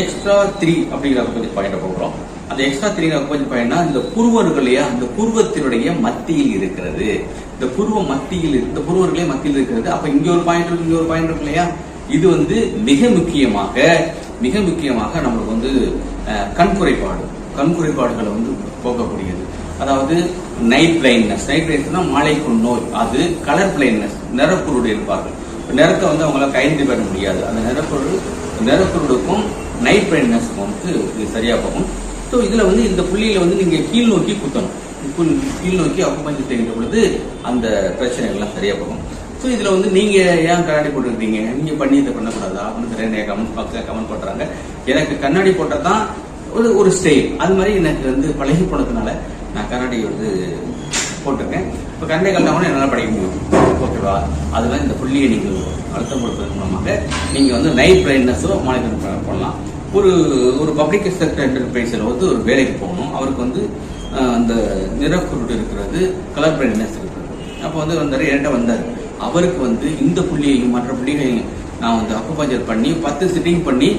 Extra three அப்படிங்கிற கொஞ்சம் point போகிறோம் அந்த எக்ஸ்ட்ரா த்ரீ கொஞ்சம் பாயிண்ட்னா இந்த புருவர்களையா அந்த புருவத்தினுடைய மத்தியில் இருக்கிறது. இந்த புருவ மத்தியில் இந்த புருவர்களே மத்தியில் இருக்கிறது. அப்ப இங்க ஒரு பாயிண்ட் இருக்கு இங்க ஒரு பாயிண்ட் இருக்கு இல்லையா? இது வந்து மிக முக்கியமாக மிக முக்கியமாக நம்மளுக்கு வந்து கண் குறைபாடு கண் குறைபாடுகளை வந்து போக்கக்கூடியது. அதாவது நைட் பிளைண்ட்னஸ் நைட் பிளைண்ட்னஸ்னா மாலைக்குள் நோய். அது கலர் பிளைண்ட்னஸ் நிறக்குருடு இருப்பார்கள். நிறத்தை வந்து அவங்களால கைண்டி பண்ண முடியாது. அந்த நிறப்பொருள் நிறப்பொருளுக்கும் நைட் பிரைட்னஸ்க்கும் வந்து இது சரியாக போகும். ஸோ இதில் வந்து இந்த புள்ளியில் வந்து நீங்கள் கீழ் நோக்கி குத்தணும். கீழ் கீழ் நோக்கி அக்குப்பஞ்சு செய்கின்ற பொழுது அந்த பிரச்சனைகள்லாம் சரியாக போகும். ஸோ இதில் வந்து நீங்கள் ஏன் கண்ணாடி போட்டுருக்கீங்க? நீங்கள் பண்ணி இதை பண்ணக்கூடாதா? அப்படின்னு நிறைய கமெண்ட் பாக்ஸ்ல கமெண்ட் பண்ணுறாங்க எனக்கு கண்ணாடி போட்டால் தான் ஒரு ஒரு ஸ்டைல் அது மாதிரி எனக்கு வந்து பழகி போனதுனால நான் கண்ணாடி வந்து போட்டிருக்கேன். இப்போ கண்ணாடி கலட்டாமல் என்னால் படிக்க முடியும். ஓகேவா அதெல்லாம் இந்த புள்ளியை நீங்கள் அழுத்தம் கொடுப்பதன் மூலமாக நீங்கள் வந்து நைட் பிரைட்னஸோ மானிட்டர் பண்ணலாம் ஒரு ஒரு பப்ளிக் செக்டர் என்டர்பிரைஸில் வந்து ஒரு வேலைக்கு போகணும். அவருக்கு வந்து அந்த நிறக்குருடு இருக்கிறது கலர் பிரைட்னஸ் இருக்கிறது. அப்போ வந்து வந்தார் என்கிட்ட வந்தார். அவருக்கு வந்து இந்த புள்ளியையும் மற்ற புள்ளிகளையும் நான் வந்து அக்குபஞ்சர் பண்ணி பத்து சிட்டிங் பண்ணி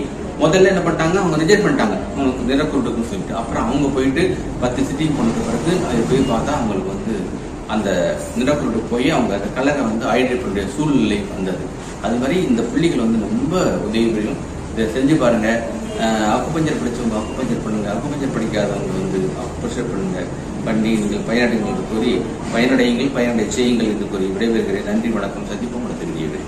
முதல்ல என்ன பண்ணிட்டாங்க? அவங்க ரிஜெக்ட் பண்ணிட்டாங்க. உங்களுக்கு நிறக்குருடுக்குன்னு சொல்லிட்டு. அப்புறம் அவங்க போயிட்டு பத்து சிட்டிங் போனது பிறகு அது போய் பார்த்தா அவங்களுக்கு வந்து அந்த நிறக்குருடு போய் அவங்க அந்த கலரை வந்து ஐடென்டி பண்ணுற சூழ்நிலை வந்தது. அது மாதிரி இந்த புள்ளிகள் வந்து ரொம்ப உதவி புரியும் இதை செஞ்சு பாருங்க. அக்குப்பஞ்சர் படித்தவங்க அக்குப்பஞ்சர் பண்ணுங்க. அக்குப்பஞ்சர் படிக்காதவங்க வந்து அக்குப்பஞ்சர் பண்ணுங்க. பண்ணி நீங்கள் பயனடைங்கள் என்று கூறி பயனடையுங்கள் பயனடை செய்யுங்கள் என்று கூறி விடைபெறுகிறேன். நன்றி வணக்கம். சந்திப்போம். அடுத்த வீடியோவில்.